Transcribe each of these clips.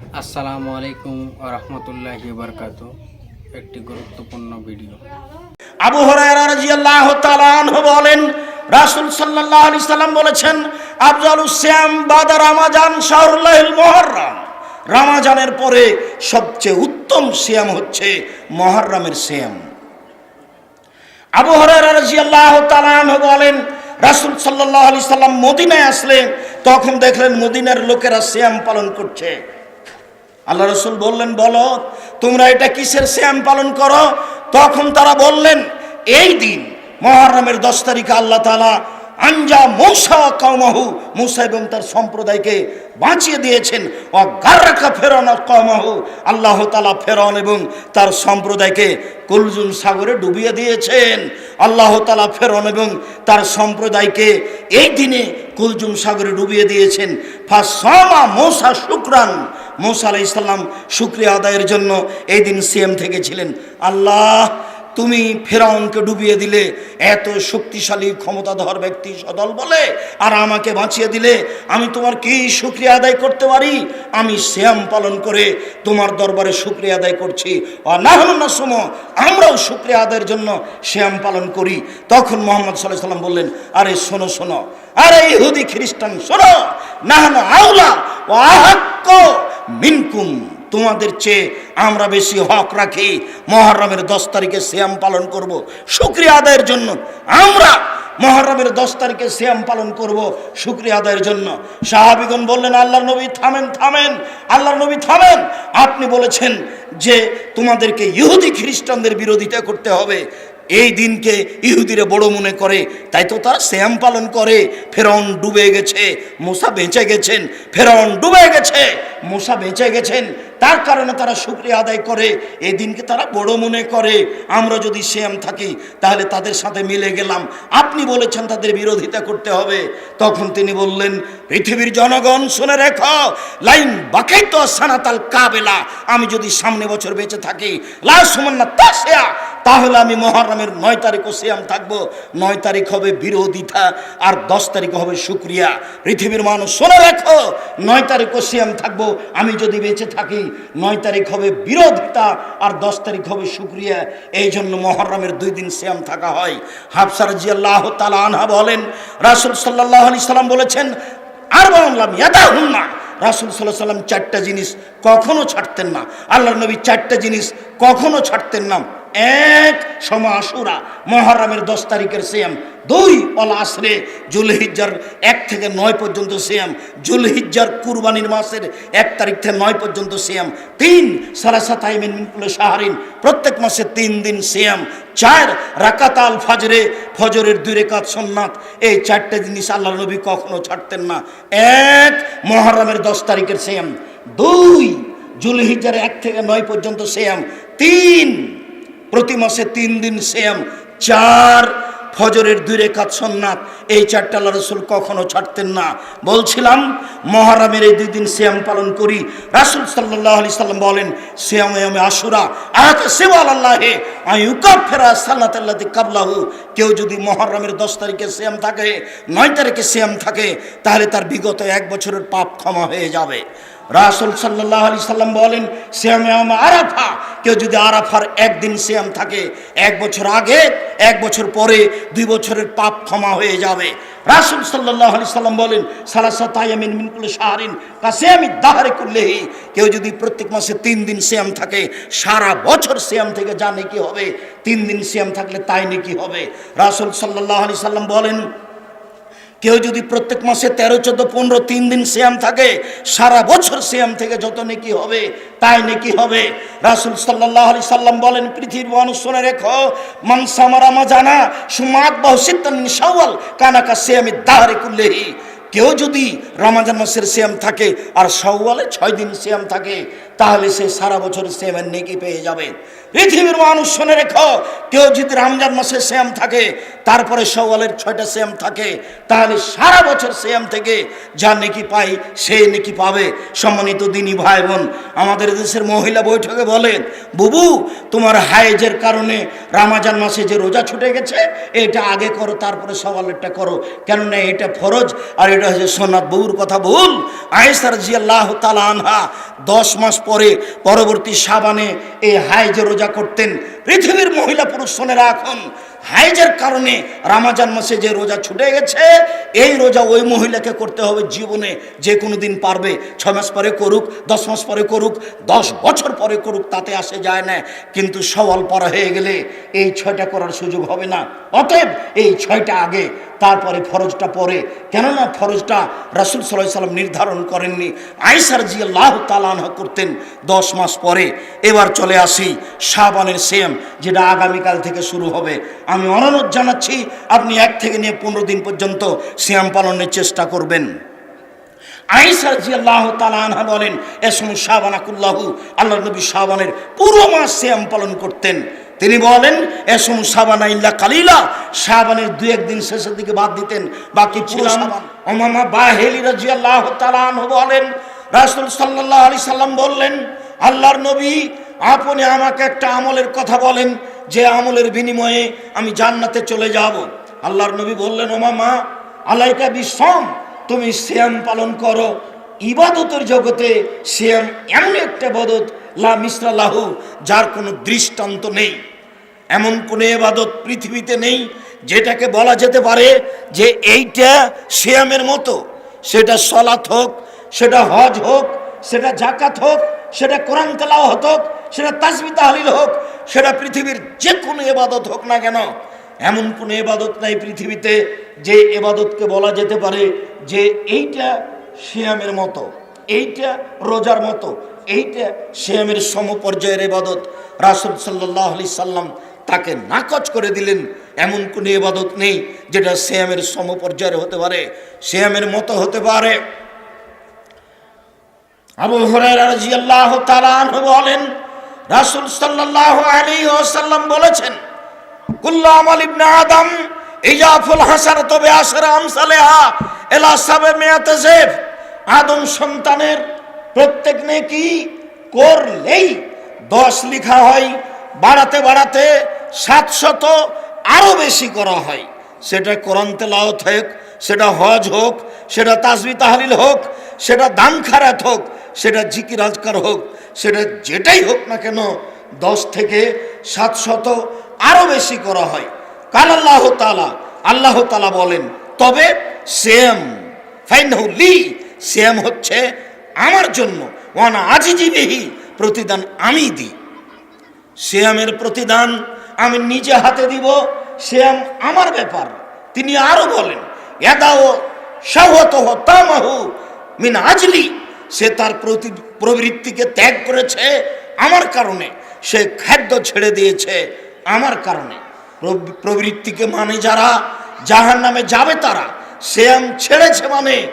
আসসালামু আলাইকুম রহমতুল্লাহি বরকাত একটি গুরুত্বপূর্ণ ভিডিও। আবু হরায়রা রাদিয়াল্লাহু তাআলা আনহু বলেন, রাসূল সাল্লাল্লাহু আলাইহি সাল্লাম বলেছেন, আফজালুস সিয়াম বাদা রমাজান শাহরুল্লাহিল মুহররম। রমাজানের পরে সবচেয়ে উত্তম সিয়াম হচ্ছে মুহররমের সিয়াম। আবু হরায়রা রাদিয়াল্লাহু তাআলা আনহু বলেন, রাসূল সাল্লাল্লাহু আলাইহি সাল্লাম মদিনায় আসলেন তখন দেখলেন মদিনার লোকেরা সিয়াম পালন করছে। আল্লাহ রসুল বললেন, বলো, তোমরা এটা কিসের শ্যাম পালন করো? তখন তারা বললেন, এই দিন, মহারামের দশ তারিখে আল্লাহ তালা আঞ্জা মৌসা কৌমাহু মৌসা এবং তার সম্প্রদায়কে বাঁচিয়ে দিয়েছেন ও গার্রাকা ফেরন কৌমাহু আল্লাহ তালা ফেরন এবং তার সম্প্রদায়কে কুলজুম সাগরে ডুবিয়ে দিয়েছেন, আল্লাহ তালা ফেরন এবং তার সম্প্রদায়কে এই দিনে কুলজুম সাগরে ডুবিয়ে দিয়েছেন ফাসমা মৌসা শুক্রান মৌসা আলাহ ইসলাম শুক্রিয়া আদায়ের জন্য এই দিন সিএম থেকে ছিলেন আল্লাহ, তুমি ফেরাউনকে ডুবিয়ে দিলে, এত শক্তিশালী, ক্ষমতাধর ব্যক্তি সদল বলে, আর আমাকে বাঁচিয়ে দিলে, আমি তোমার কি শুক্রিয়া আদায় করতে পারি? আমি শ্যাম পালন করে তোমার দরবারে শুক্রিয়া আদায় করছি। অনাহন আমরাও শুক্রিয়া আদায়ের জন্য শ্যাম পালন করি। তখন মোহাম্মদ সাল্লাহ সাল্লাম বললেন, আরে শোনো শোনো, আরে ইহুদি খ্রিস্টান শোনো, নাহন আউলা ও মিনকুম, তোমাদের চেয়ে আমরা বেশি হক রাখি। মহরমের দশ তারিখে শ্যাম পালন করব। শুক্রিয়া আদায়ের জন্য আমরা মহরমের দশ তারিখে শ্যাম পালন করব শুক্রিয়া আদায়ের জন্য। সাহাবিগণ বললেন আল্লাহ নবী, থামেন থামেন আল্লাহ নবী, থামেন। আপনি বলেছেন যে তোমাদেরকে ইহুদি খ্রিস্টানদের বিরোধিতা করতে হবে। এই দিনকে ইহুদিরে বড় মনে করে। তাই তো তারা শ্যাম পালন করে। ফেরন ডুবে গেছে, মূসা বেঁচে গেছেন ফেরন ডুবে গেছে, মূসা বেঁচে গেছেন। তার কারণে তারা শুক্রিয়া আদায় করে। এই দিনকে তারা বড় মনে করে। আমরা যদি শ্যাম থাকি, তাহলে তাদের সাথে মিলে গেলাম। আপনি বলেছেন তাদের বিরোধিতা করতে হবে। তখন তিনি বললেন, পৃথিবীর জনগণ, শুনে রেখ, লাইন বাকাই তো সানাতাল কাবেলা। আমি যদি সামনে বছর বেঁচে থাকি লাল সুমান্না তাসিয়া তাহলে আমি মহরমের নয় তারিখও সিয়াম থাকব। নয় তারিখ হবে বিরোধিতা আর দশ তারিখ হবে শুক্রিয়া। পৃথিবীর মানুষ শুনে রাখো, নয় তারিখও সিয়াম থাকব। আমি যদি বেঁচে থাকি, নয় তারিখ হবে বিরোধিতা আর দশ তারিখ হবে শুক্রিয়া। এই জন্য মহরমের দুই দিন সিয়াম থাকা হয়। হাফসার জি আল্লাহ তালা আনহা বলেন, রাসুল সাল্লাহ আলি সাল্লাম বলেছেন আর বললাম ইয়াদা হুন্না রাসুল সাল্লাহ সাল্লাম চারটা জিনিস কখনো ছাড়তেন না। আল্লাহ নবী চারটা জিনিস কখনো ছাড়তেন না। এক সময় আশুরা মহারামের দশ তারিখের সিয়াম। দুই অল আসরে জুলহিজ্জার এক থেকে নয় পর্যন্ত সিয়াম। জুলহিজ্জার কুরবানির মাসের এক তারিখ থেকে নয় পর্যন্ত সিয়াম। তিন সারাসা তাইমিন মিনকুল শাহরিন। প্রত্যেক মাসে তিন দিন সিয়াম। চার রাকাতাল ফাজরে, ফজরের দুই রেখাত সন্ন্যাত। এই চারটে জিনিস আল্লাহ নবী কখনো ছাড়তেন না। এক মহারামের দশ তারিখের সিয়াম। দুই জুলহিজ্জার এক থেকে নয় পর্যন্ত সিয়াম। তিন প্রতি মাসে তিন দিন শ্যাম চার ফজরের দুই রেখাত সন্ন্যাত। এই চারটা আল্লাহ রসুল কখনো ছাড়তেন না। বলছিলাম, মহারামের এই দুই দিন শ্যাম পালন করি। রাসুল সাল্লাহ আলি সাল্লাম বলেন শ্যাম সেওয়াল আল্লাহে ফেরা সাল্লাহ তাল্লাহ কাবলাহু। কেউ যদি মহরমের দশ তারিখে শ্যাম থাকে, নয় তারিখে শ্যাম থাকে, তাহলে তার বিগত এক বছরের পাপ ক্ষমা হয়ে যাবে। রাসুল সাল্লাহ আলি সাল্লাম বলেন শ্যাম আরাফা। কেউ যদি আরাফার একদিন শ্যাম থাকে, এক বছর আগে, এক বছর পরে, দুই বছরের পাপ ক্ষমা হয়ে যাবে। রাসুল সাল্লাহ আলি সাল্লাম বলেন, সালাসা তাইমিন মিনকুল শাহরিন কাছে আমি দাহারে করলেহি কেউ যদি প্রত্যেক মাসে তিন দিন শ্যাম থাকে, সারা বছর শ্যাম থেকে যা নাকি হবে, তিন দিন শ্যাম থাকলে তাই নাকি হবে। রাসুল সাল্লাহ আলি সাল্লাম বলেন কেউ যদি প্রত্যেক মাসে তেরো, চোদ্দ, পনেরো, তিন দিন শ্যাম থাকে, সারা বছর শ্যাম থেকে যত নেকি হবে, তাই নেকি হবে। রাসুল সাল্লাহ আলি সাল্লাম বলেন, পৃথিবীর মানুষ শুনে রেখো মানসামারামা জানা সুমাত বাহু সিদ্ধান সাওয়াল কানাকা শ্যামি দাহারে কুল্লেহি। কেউ যদি রমাজান মাসের শ্যাম থাকে, আর সওয়ালে ছয় দিন শ্যাম থাকে, তাহলে সে সারা বছর শ্যামের নেকি পেয়ে যাবে। পৃথিবীর মানুষ শুনে রেখো, কেউ যদি রমজান মাসে শ্যাম থাকে, তারপরে সওয়ালের ছয়টা শ্যাম থাকে, তাহলে সারা বছর শ্যাম থেকে যা নেকি পাই, সে নেকি পাবে। সম্মানিত দিনী ভাই বোন আমাদের দেশের মহিলা বৈঠকে বলেন, বুবু, তোমার হায়েজের কারণে রামাজান মাসে যে রোজা ছুটে গেছে, এটা আগে করো, তারপরে সওয়ালেরটা করো। কেননা এটা ফরজ আর এটা হচ্ছে সোনাত বউর কথা ভুল। আয়েসার জিয়াল্লাহ তালা আনহা দশ মাস পরে পরবর্তী সাবানে এই হাইজে রোজা করতেন। পৃথিবীর মহিলা পুরুষ শোনেরা এখন হাইজের কারণে রামাজান মাসে যে রোজা ছুটে গেছে, এই রোজা ওই মহিলাকে করতে হবে জীবনে। যে কোনো দিন পারবে ছ মাস পরে করুক, দশ মাস পরে করুক, দশ বছর পরে করুক, তাতে আসে যায় না। কিন্তু সওয়াল পরা হয়ে গেলে এই ছয়টা করার সুযোগ হবে না। অতএব এই ছয়টা আগে, তারপরে ফরজটা পরে। কেননা ফরজটা রাসুল সাল্লাহ সাল্লাম নির্ধারণ করেননি। আইসার জি আল্লাহ তালানহ করতেন দশ মাস পরে। এবার চলে আসি শাবানের সেম যেটা আগামীকাল থেকে শুরু হবে। আমি অনুরোধ জানাচ্ছি আপনি এক থেকে নিয়ে পনেরো দিন পর্যন্ত শ্যাম পালনের চেষ্টা করবেন। আইসার জি আল্লাহ তালানহা বলেন এসম শাবানাকুল্লাহু আল্লাহ নবী শাবানের পুরো মাস শ্যাম পালন করতেন। তিনি বলেন এসম সাবানা ইল্লা কালিলা সাবানের দু একদিন শেষের দিকে বাদ দিতেন বাকি ছিলাম ওমামা বাহেলি রাজি আল্লাহ তালানহু বলেন রাসুল সাল্লাহ আলি সাল্লাম বললেন আল্লাহর নবী আপনি আমাকে একটা আমলের কথা বলেন, যে আমলের বিনিময়ে আমি জান্নাতে চলে যাব। আল্লাহর নবী বললেন ওমামা আলাইকা বিশ্রাম তুমি শ্যাম পালন করো। ইবাদতের জগতে শ্যাম এমন একটা বদত লা মিশ্রা লাহু, যার কোনো দৃষ্টান্ত নেই। এমন কোনো এবাদত পৃথিবীতে নেই, যেটাকে বলা যেতে পারে যে এইটা শ্যামের মতো। সেটা সলাৎ হোক, সেটা হজ হোক, সেটা জাকাত হোক, সেটা কোরআন তেলাওয়াত হোক সেটা তাসমি তাহলিল হোক, সেটা পৃথিবীর যে কোনো এবাদত হোক না কেন, এমন কোনো এবাদত নাই পৃথিবীতে যে এবাদতকে বলা যেতে পারে যে এইটা শ্যামের মতো, এইটা রোজার মতো, এইটা শ্যামের সমপর্যায়ের এবাদত। রাসুল সাল্লাহ আলি সাল্লাম তাকে নাকচ করে দিলেন, এমন কোনো এবাদত নেই যেটা শ্যামের সমপর্যায়ের হতে পারে শ্যামের মতো হতে পারে। আবু হরাইরা রাদিয়াল্লাহু তাআলা আনহু বলেন রাসূল সাল্লাল্লাহু আলাইহি ওয়াসাল্লাম বলেছেন, কুল্লু আমাল ইবনে আদম আদম সন্তানের প্রত্যেক নেকি করলেই দশ লেখা হয়, বাড়াতে বাড়াতে সাতশত আরও বেশি করা হয়। সেটা কোরআন তেলাওয়াত হোক, সেটা হজ হোক, সেটা তাসবি তাহলিল হোক সেটা দান খারাত হোক, সেটা জিকির আজকার হোক, সেটা যেটাই হোক না কেন, দশ থেকে সাতশত আরও বেশি করা হয়। কাল আল্লাহ তালা আল্লাহ তালা বলেন, তবে সেম লি সেম হচ্ছে আমার জন্য, ওয়ানা আজিজিবিহি প্রতিদান আমি দিই। শ্যামের প্রতিদান আমি নিজে হাতে দিব শ্যাম আমার ব্যাপার। তিনি আরও বলেন এদাও সাহত তামাহু মিন আজলি সে তার প্রতি প্রবৃত্তিকে ত্যাগ করেছে আমার কারণে। সে খাদ্য ছেড়ে দিয়েছে আমার কারণে। প্রব- প্রবৃত্তিকে মানে যারা জাহান নামে যাবে তারা। শ্যাম ছেড়েছে মানে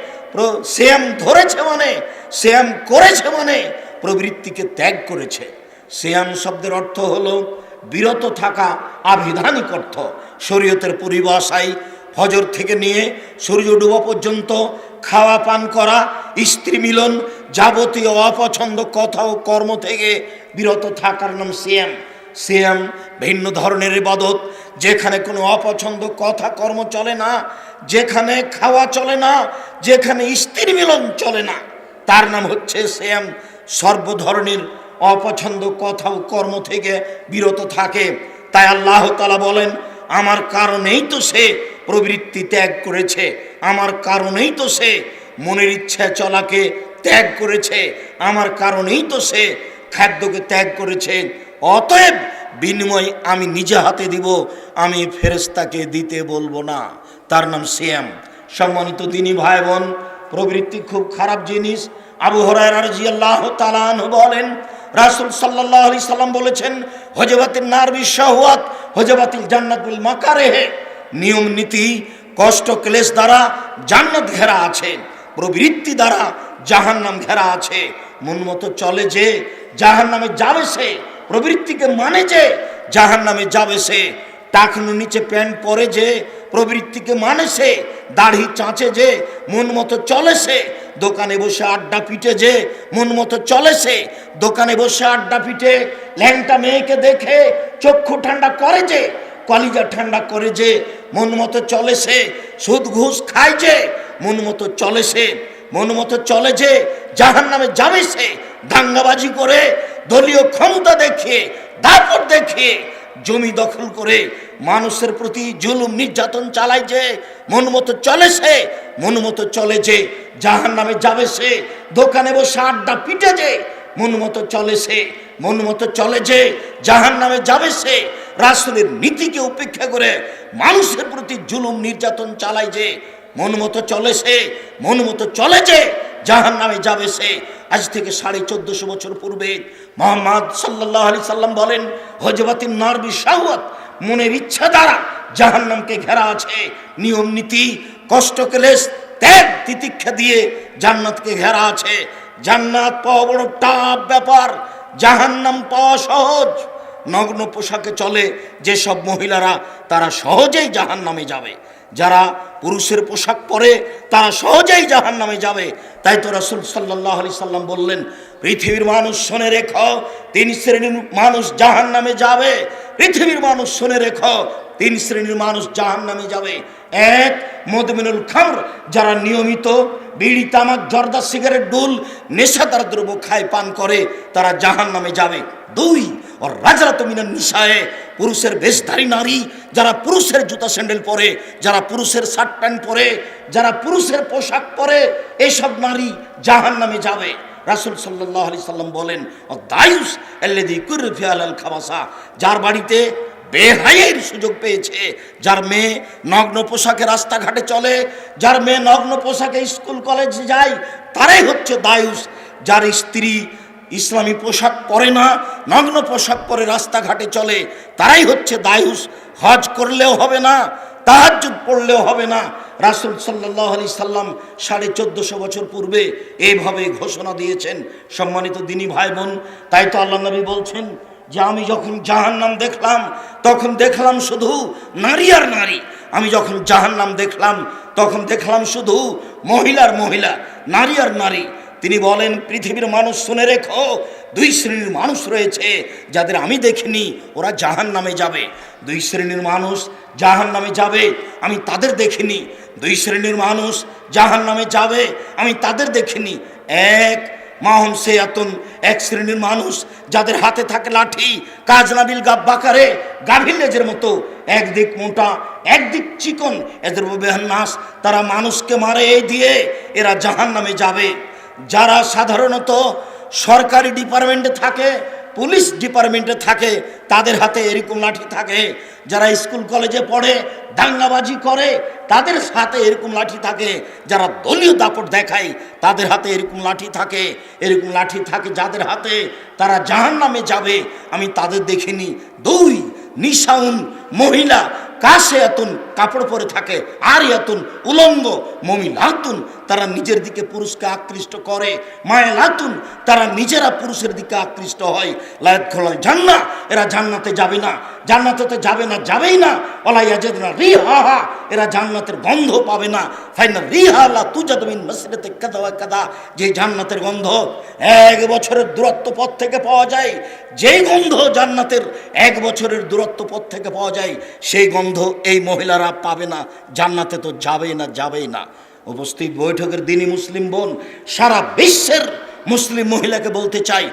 শ্যাম ধরেছে মানে শ্যাম করেছে মানে প্রবৃত্তিকে ত্যাগ করেছে। শ্যাম শব্দের অর্থ হলো বিরত থাকা আবিধানিক অর্থ। শরীয়তের পরিভাষায় ফজর থেকে নিয়ে সূর্য ডুবা পর্যন্ত খাওয়া পান করা, স্ত্রী মিলন যাবতীয় অপছন্দ কথা ও কর্ম থেকে বিরত থাকার নাম শ্যাম শ্যাম ভিন্ন ধরনের ইবাদত, যেখানে কোনো অপছন্দ কথা কর্ম চলে না, যেখানে খাওয়া চলে না, যেখানে স্ত্রী মিলন চলে না। তার নাম হচ্ছে শ্যাম সর্ব ধরনের অপছন্দ কথা ও কর্ম থেকে বিরত থাকে। তাই আল্লাহ তালা বলেন, আমার কারণেই তো সে প্রবৃত্তি ত্যাগ করেছে। আমার কারণেই তো সে মনের ইচ্ছা চলাকে ত্যাগ করেছে। আমার কারণেই তো সে খাদ্যকে ত্যাগ করেছে। অতএব বিনিময় আমি নিজে হাতে দিব, আমি ফেরেস্তাকে দিতে বলব না। তার নাম শ্যাম সম্মানিত দিনী ভাই বোন প্রবৃত্তি খুব খারাপ জিনিস। আবু তাআলা আনহু বলেন, রাসূল সাল্লাল্লাহু আলাইহি সাল্লাম বলেছেন হজবাতিন নার বিশাহওয়াত হজবাতিল জান্নাত বিল মাকারেহে নিয়ম, নীতি, কষ্ট, ক্লেশ দ্বারা জান্নাত ঘেরা আছে, প্রবৃত্তি দ্বারা জাহান্নাম ঘেরা আছে। মন মতো চলে যে জাহান নামে যাবে সে, প্রবৃত্তিকে মানে যে জাহান নামে যাবে সে। টাকনু নিচে প্যান্ট পরে যে, প্রবৃত্তিকে মানে সে। দাড়ি চাঁচে যে, মন মতো চলে সে। দোকানে বসে আড্ডা পিটে যে, মন মতো চলে সে। দোকানে বসে আড্ডা পিটে, ল্যাংটা মেয়েকে দেখে চক্ষু ঠান্ডা করে যে কলিজা ঠান্ডা করে যে, মন মতো চলে সে, সুদ ঘুষ খায় যে, মন মতো চলে সে, মন মতো চলে যে জাহান নামে যাবে সে, দাঙ্গাবাজি করে, দলীয় ক্ষমতা দেখিয়ে, দাপট দেখিয়ে, জমি দখল করে, মানুষের প্রতি জুলুম নির্যাতন চালায় যে, মন মতো চলে সে, মন মতো চলে যে জাহান নামে যাবে সে, দোকানে বসে আড্ডা পিটে যে মন মতো চলে সে, মন মতো চলে যে জাহান নামে যাবে সে। রাসুলের নীতিকে উপেক্ষা করে মানুষের প্রতি জুলুম, নির্যাতন চালায় যে, মন মতো চলে সে, মন মতো চলে যে জাহান নামে যাবে সে। আজ থেকে সাড়ে চোদ্দশো বছর পূর্বে মোহাম্মদ সাল্লাহ আলি সাল্লাম বলেন হজবাতিন নারবি শাহওয়াত মনের ইচ্ছা দ্বারা জাহান নামকে ঘেরা আছে। নিয়ম নীতি, কষ্ট, ক্লেশ, ত্যাগ, তিতিক্ষা দিয়ে জান্নাতকে ঘেরা আছে। জান্নাত পাওয়া বড় টাপ ব্যাপার, জাহান্নাম পাওয়া সহজ। নগ্ন পোশাকে চলে যেসব মহিলারা, তারা সহজেই জাহান নামে যাবে। যারা পুরুষের পোশাক পরে তারা সহজেই জাহান নামে যাবে। তাই তো রাসুল সাল্লাহ আলি সাল্লাম বললেন, পৃথিবীর মানুষ শোনে রেখ, তিন শ্রেণির মানুষ জাহান নামে যাবে। পৃথিবীর মানুষ শোনে রেখ, তিন শ্রেণির মানুষ জাহান নামে যাবে। এক, মদমিনুল খামর, যারা নিয়মিত বিড়ি, তামাক, জর্দা, সিগারেট ডুল নেশাদার দ্রব্য খায়, পান করে, তারা জাহান নামে যাবে। দুই ও রাজরাত মিনার নিশায় পুরুষের বেশধারী নারী, যারা পুরুষের জুতা স্যান্ডেল পরে, যারা পুরুষের শার্ট প্যান্ট পরে, যারা পুরুষের পোশাক পরে এইসব নারী জাহান নামে যাবে। রাসুল সাল্লাহ আলি সাল্লাম বলেন, ও দায়ুস এল্লেদি কুরফিয়াল আল খাবাসা যার বাড়িতে বেহাইয়ের সুযোগ পেয়েছে, যার মেয়ে নগ্ন পোশাকে রাস্তাঘাটে চলে, যার মেয়ে নগ্ন পোশাকে স্কুল কলেজে যায়, তারাই হচ্ছে দায়ুস, যার স্ত্রী ইসলামী পোশাক পরে না, নগ্ন পোশাক পরে রাস্তাঘাটে চলে, তারাই হচ্ছে দায়ুস। হজ করলেও হবে না, তাহাজ্জুদ পড়লেও হবে না। রাসুল সাল্লাহ আলি সাল্লাম সাড়ে চোদ্দশো বছর পূর্বে এইভাবে ঘোষণা দিয়েছেন সম্মানিত দিনী ভাই বোন তাই তো আল্লাহ নবী বলছেন যে, আমি যখন জাহান্নাম দেখলাম, তখন দেখলাম শুধু নারী আর নারী। আমি যখন জাহান্নাম দেখলাম, তখন দেখলাম শুধু মহিলার মহিলা, নারী আর নারী। তিনি বলেন, পৃথিবীর মানুষ, শুনে রেখো, দুই শ্রেণির মানুষ রয়েছে, যাদের আমি দেখিনি, ওরা জাহান নামে যাবে। দুই শ্রেণির মানুষ জাহান নামে যাবে, আমি তাদের দেখিনি। দুই শ্রেণির মানুষ জাহান নামে যাবে, আমি তাদের দেখিনি। এক মাহম সেয়াতুন এক শ্রেণির মানুষ যাদের হাতে থাকে লাঠি কাজ নাবিল গাব্বাকারে গাভীর লেজের মতো। একদিক মোটা একদিক চিকন, এদের নাস তারা মানুষকে মারে এই দিয়ে, এরা জাহান নামে যাবে। যারা সাধারণত সরকারি ডিপার্টমেন্টে থাকে, পুলিশ ডিপার্টমেন্টে থাকে, তাদের হাতে এরকম লাঠি থাকে। যারা স্কুল কলেজে পড়ে, দাঙ্গাবাজি করে, তাদের হাতে এরকম লাঠি থাকে। যারা দলীয় দাপট দেখায়, তাদের হাতে এরকম লাঠি থাকে। এরকম লাঠি থাকে যাদের হাতে তারা জাহান নামে যাবে। আমি তাদের দেখিনি। দুই, নিশাউন মহিলা কাশে এতুন কাপড় পরে থাকে। আর এতুন উলঙ্গ মমি তারা নিজের দিকে পুরুষকে আকৃষ্ট করে। মায়ে লাতুন তারা নিজেরা পুরুষের দিকে আকৃষ্ট হয়। লায়ত খোলায় জান্না, এরা জান্নাতে যাবে না। জান্নাতে তো যাবে না, যাবেই না। ওলাইয়া যেদ না রি হা এরা জান্নাতের গন্ধ পাবে না। ফাইনা রি হা লা তুজাদমিন মসজিদে কাদা কাদা যে জান্নাতের গন্ধ এক বছরের দূরত্ব পথ থেকে পাওয়া যায়। যেই গন্ধ জান্নাতের এক বছরের দূরত্ব পথ থেকে পাওয়া যায়, সেই গন্ধ এই মহিলারা পাবে না, জান্নাতে তো যাবেই না যাবেই না। উপস্থিত বৈঠকের দিনই মুসলিম বোন, সারা বিশ্বের মুসলিম মহিলাকে বলতে চাই,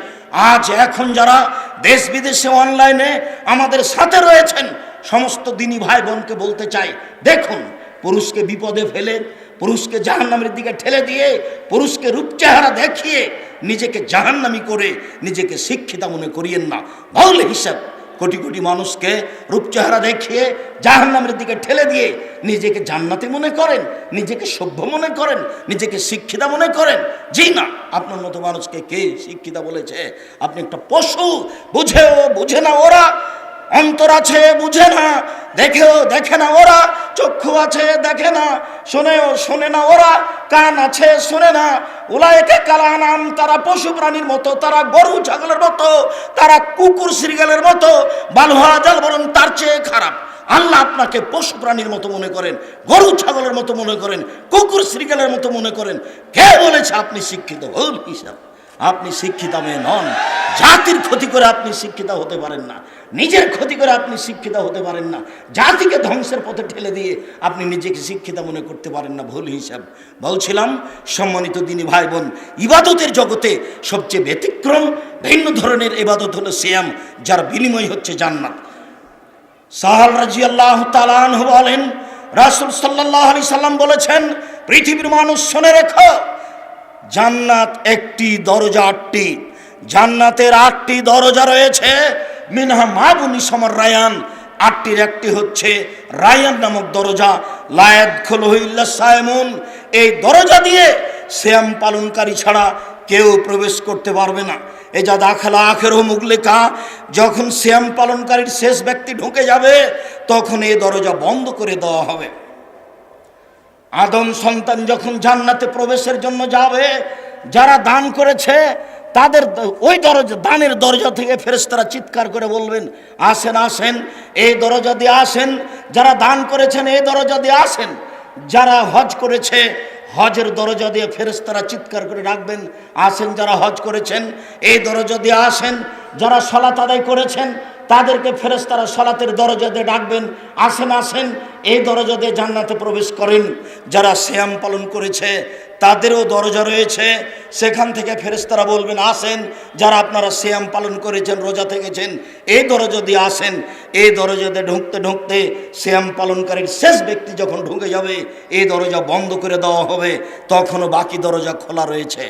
আজ এখন যারা দেশ বিদেশে অনলাইনে আমাদের সাথে রয়েছেন, সমস্ত দিনী ভাই বোনকে বলতে চাই, দেখুন, পুরুষকে বিপদে ফেলে, পুরুষকে জাহান্নামের দিকে ঠেলে দিয়ে, পুরুষকে রূপ চেহারা দেখিয়ে নিজেকে জাহান্নামি করে নিজেকে শিক্ষিতা মনে করিয়েন না। মৌল হিসাব কোটি কোটি মানুষকে রূপচেহারা দেখিয়ে জাহান্নামের দিকে ঠেলে দিয়ে নিজেকে জান্নাতি মনে করেন, নিজেকে সভ্য মনে করেন, নিজেকে শিক্ষিতা মনে করেন। জি না, আপনার মতো মানুষকে কে শিক্ষিতা বলেছে? আপনি একটা পশু, বুঝেও বুঝে না ওরা। অন্তর আছে, বুঝে না। দেখেও দেখে না ওরা, চক্ষু আছে, দেখে না। শোনেও শোনে না ওরা, কান আছে, শোনে না। উলায়কে কালা নাম তারা পশু প্রাণীর মতো, তারা গরু ছাগলের মতো, তারা কুকুর শ্রীগালের মতো বালুহা জাল বরং তার চেয়ে খারাপ। আল্লাহ আপনাকে পশু প্রাণীর মতো মনে করেন, গরু ছাগলের মতো মনে করেন, কুকুর শ্রীগালের মতো মনে করেন। কে বলেছে আপনি শিক্ষিত? ভুল হিসাব। আপনি শিক্ষিত মেয়ে নন। জাতির ক্ষতি করে আপনি শিক্ষিত হতে পারেন না। নিজের ক্ষতি করে আপনি শিক্ষিত হতে পারেন না। জাতিকে ধ্বংসের পথে ঠেলে দিয়ে আপনি নিজেকে শিক্ষিত মনে করতে পারেন না, ভুল হিসাব। বলছিলাম, সম্মানিত দিনী ভাই বোন ইবাদতের জগতে সবচেয়ে ব্যতিক্রম, ভিন্ন ধরনের ইবাদত হলো সিয়াম, যার বিনিময় হচ্ছে জান্নাত। সাহাল রাজি আল্লাহ তালান বলেন, রাসুল সাল্লাহ আলি সাল্লাম বলেছেন, পৃথিবীর মানুষ শুনে রেখো জান্নাত একটি দরজা আটটি। জান্নাতের আটটি দরজা রয়েছে, মিনহা মাবুনি সমর রায়ান। আটটির একটি হচ্ছে রায়ান নামক দরজা। লায়াত খোলহিল্লা সায়মুন। এই দরজা দিয়ে শ্যাম পালনকারী ছাড়া কেউ প্রবেশ করতে পারবে না। এ যা দাখালা আখের মুগলেকা। যখন শ্যাম পালনকারীর শেষ ব্যক্তি ঢুকে যাবে, তখন এই দরজা বন্ধ করে দেওয়া হবে। আদম সন্তান যখন জান্নাতে প্রবেশের জন্য যাবে, যারা দান করেছে, তাদের ওই দরজা, দানের দরজা থেকে ফেরেশতারা চিৎকার করে বলবেন, আসেন আসেন, এই দরজা দিয়ে আসেন, যারা দান করেছেন এই দরজা দিয়ে আসেন। যারা হজ করেছে, হজের দরজা দিয়ে ফেরেশতারা চিৎকার করে রাখবেন আসেন, যারা হজ করেছেন, এই দরজা দিয়ে আসেন, যারা সলাত আদায় করেছেন তাদেরকে ফেরেশতারা সলাতের দরজা দিয়ে ডাকবেন, আসেন আসেন, এই দরজা দিয়ে জান্নাতে প্রবেশ করেন। যারা শ্যাম পালন করেছে, তাদেরও দরজা রয়েছে। সেখান থেকে ফেরেশতারা বলবেন, আসেন, যারা আপনারা শ্যাম পালন করেছেন, রোজা থেকেছেন, এই দরজা দিয়ে আসেন। এই দরজা দিয়ে ঢুকতে ঢুকতে শ্যাম পালনকারীর শেষ ব্যক্তি যখন ঢুকে যাবে, এই দরজা বন্ধ করে দেওয়া হবে। তখনও বাকি দরজা খোলা রয়েছে।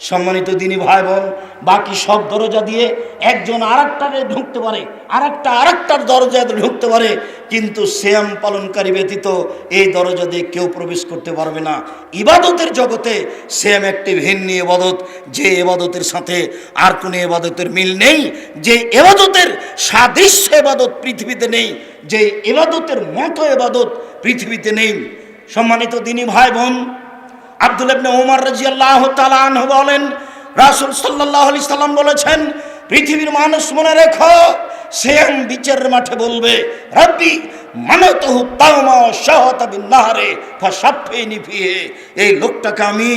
সম্মানিত দিনী ভাই বোন, বাকি সব দরজা দিয়ে একজন আরেকটারে ঢুকতে পারে আর আরেকটা আরেকটার দরজা দিয়ে ঢুকতে পারে, কিন্তু শ্যাম পালনকারী ব্যতীত এই দরজা দিয়ে কেউ প্রবেশ করতে পারবে না। ইবাদতের জগতে শ্যাম একটি ভিন্ন এবাদত যে এবাদতের সাথে আর কোনো এবাদতের মিল নেই, যে এবাদতের সাদৃশ্য এবাদত পৃথিবীতে নেই, যে এবাদতের মতো এবাদত পৃথিবীতে নেই। সম্মানিত দিনী ভাই বোন আব্দুল ইবনে ওমর রাদিয়াল্লাহু তাআলা আনহু বলেন, রাসূল সাল্লাল্লাহু আলাইহি সাল্লাম বলেছেন, পৃথিবীর মানুষ মনে রেখো সেম বিচারের মাঠে বলবে, রব্বি, মানাতহু তাওমা শাহাতা বিন নাহারে ফাসাফিনি ফিহে এই লোকটাকে আমি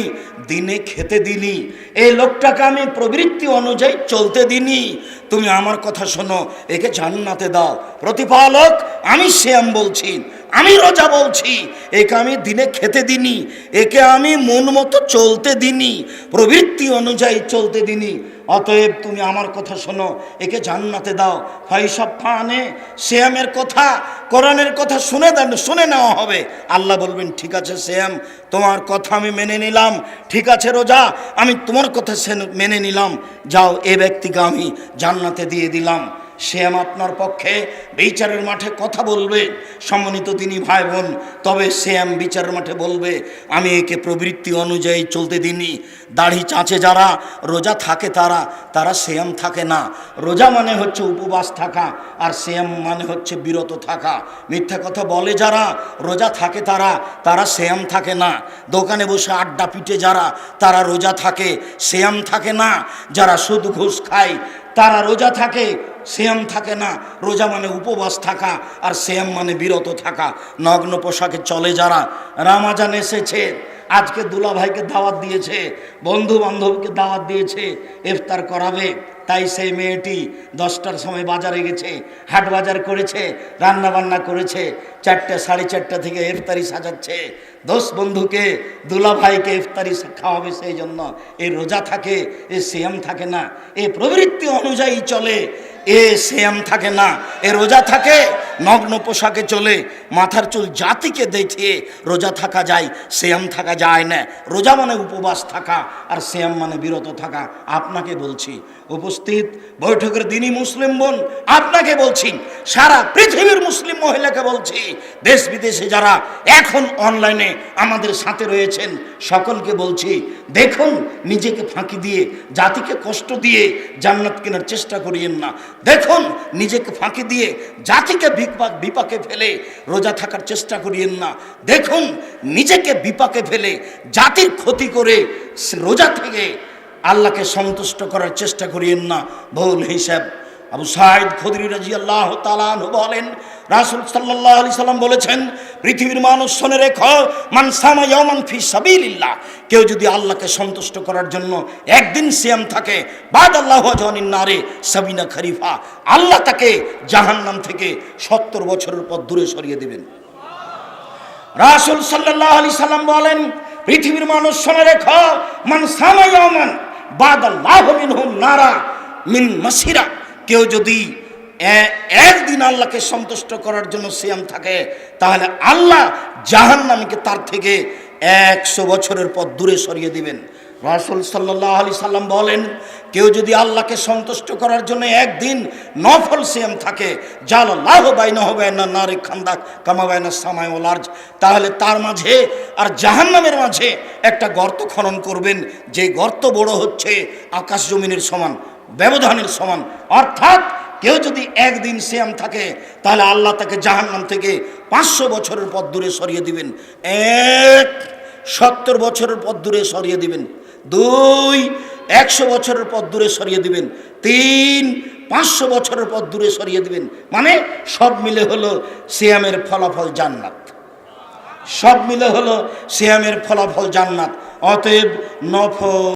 দিনে খেতে দিনি, এই লোকটাকে আমি প্রবৃত্তি অনুযায়ী চলতে দিনি। তুমি আমার কথা শোনো, একে জান্নাতে দাও। প্রতিপালক, আমি শ্যাম বলছি, আমি রোজা বলছি, একে আমি দিনে খেতে দিনি, একে আমি মন মতো চলতে দিনি, প্রবৃত্তি অনুযায়ী চলতে দিনি। অতএব তুমি আমার কথা শোনো, একে জান্নাতে দাও। ফাইসব ফানে, শ্যামের কথা, কোরআনের কথা শুনে দেন, শুনে নেওয়া হবে। আল্লাহ বলবেন, ঠিক আছে শ্যাম, তোমার কথা আমি মেনে নিলাম। ঠিক আছে রোজা, আমি তোমার কথা মেনে নিলাম। যাও, এ ব্যক্তিকে আমি জান্নাতে দিয়ে দিলাম। শ্যাম আপনার পক্ষে বিচারের মাঠে কথা বলবে। সম্মানিত তিনি ভাই বোন, তবে শ্যাম বিচারের মাঠে বলবে, আমি একে প্রবৃত্তি অনুযায়ী চলতে দিনি দাড়ি চাঁচে যারা, রোজা থাকে তারা তারা শ্যাম থাকে না। রোজা মানে হচ্ছে উপবাস থাকা, আর শ্যাম মানে হচ্ছে বিরত থাকা। মিথ্যা কথা বলে যারা, রোজা থাকে তারা তারা শ্যাম থাকে না। দোকানে বসে আড্ডা পিটে যারা, তারা রোজা থাকে। শ্যাম থাকে না, যারা সুদ ঘুষ খায়, তারা রোজা থাকে। শ্যাম থাকে না। রোজা মানে উপবাস থাকা আর শ্যাম মানে বিরত থাকা। নগ্ন পোশাকে চলে যারা। রামাজান এসেছে। আজকে দুলাভাইকে দাওয়াত দিয়েছে। বন্ধু বান্ধবকে দাওয়াত দিয়েছে। ইফতার করাবে। তাই সেই মেয়েটি দশটার সময় বাজারে গেছে। হাট বাজার করেছে। রান্না বান্না করেছে। চারটে, সাড়ে চারটা থেকে ইফতারি সাজাচ্ছে। দোষ বন্ধুকে, দুলা ভাইকে ইফতারি খাওয়াবে সেই জন্য। এ রোজা থাকে, এ সিয়াম থাকে না। এ প্রবৃত্তি অনুযায়ী চলে, এ শ্যাম থাকে না। এ রোজা থাকে, নগ্ন পোশাকে চলে। মাথার চুল জাতিকে দেখিয়ে রোজা থাকা যায় শ্যাম থাকা যায় না। রোজা মানে উপবাস থাকা, আর শ্যাম মানে বিরত থাকা। আপনাকে বলছি, উপস্থিত বৈঠকের দিনই মুসলিম বোন, আপনাকে বলছি, সারা পৃথিবীর মুসলিম মহিলাকে বলছি দেশ বিদেশে যারা এখন অনলাইনে আমাদের সাথে রয়েছেন, সকলকে বলছি, দেখুন, নিজেকে ফাঁকি দিয়ে, জাতিকে কষ্ট দিয়ে জান্নাত কেনার চেষ্টা করিয়েন না। দেখুন, নিজেকে ফাঁকি দিয়ে জাতিকে বিপাক বিপাকে ফেলে রোজা থাকার চেষ্টা করিয়েন না। দেখুন, নিজেকে বিপাকে ফেলে জাতির ক্ষতি করে রোজা থেকে আল্লাহকে সন্তুষ্ট করার চেষ্টা করিয়েন না। ভুল হিসাব আবু সাইদ খদরি রাজি আল্লাহ তালান বলেন, রাসুল সাল্লাহ আলি সাল্লাম বলেছেন, পৃথিবীর মানুষ শোনে রেখ, মান সামা ইয়ামান ফি সাবিলিল্লাহ। কেউ যদি আল্লাহকে সন্তুষ্ট করার জন্য একদিন সিয়াম থাকে বাদ আল্লাহ জনিন নারে, সাবিনা খরিফা, আল্লাহ তাকে জাহান্নাম থেকে সত্তর বছরের পর দূরে সরিয়ে দেবেন। রাসুল সাল্লাহ আলি সাল্লাম বলেন, পৃথিবীর মানুষ শোনে রেখ, মান সামা ইয়ামান বাদ আল্লাহ মিনহুম নারা, মিন মাসিরা। কেউ যদি একদিন আল্লাহকে সন্তুষ্ট করার জন্য সিয়াম থাকে, তাহলে আল্লাহ জাহান জাহান্নামকে তার থেকে একশো বছরের পর দূরে সরিয়ে দিবেন। রাসুল সাল্লাহ আলি সাল্লাম বলেন, কেউ যদি আল্লাহকে সন্তুষ্ট করার জন্য একদিন নফল সিয়াম থাকে, জাল লাহ বাইনা হবে না নারে খান্দা কামাবায় না সামায় ও লার্জ তাহলে তার মাঝে আর জাহান্নামের মাঝে একটা গর্ত খনন করবেন যে গর্ত বড় হচ্ছে আকাশ জমিনের সমান। ব্যবধানের সমান। অর্থাৎ কেউ যদি একদিন সিয়াম থাকে, তাহলে আল্লাহ তাকে জাহান্নাম থেকে পাঁচশো বছরের পথ দূরে সরিয়ে দিবেন। এক, সত্তর বছরের পথ দূরে সরিয়ে দিবেন। দুই, একশো বছরের পথ দূরে সরিয়ে দিবেন। তিন, পাঁচশো বছরের পথ দূরে সরিয়ে দিবেন। মানে সব মিলে হলো সিয়ামের ফলাফল জান্নাত। সব মিলে হলো সিয়ামের ফলাফল জান্নাত। অতএব নফল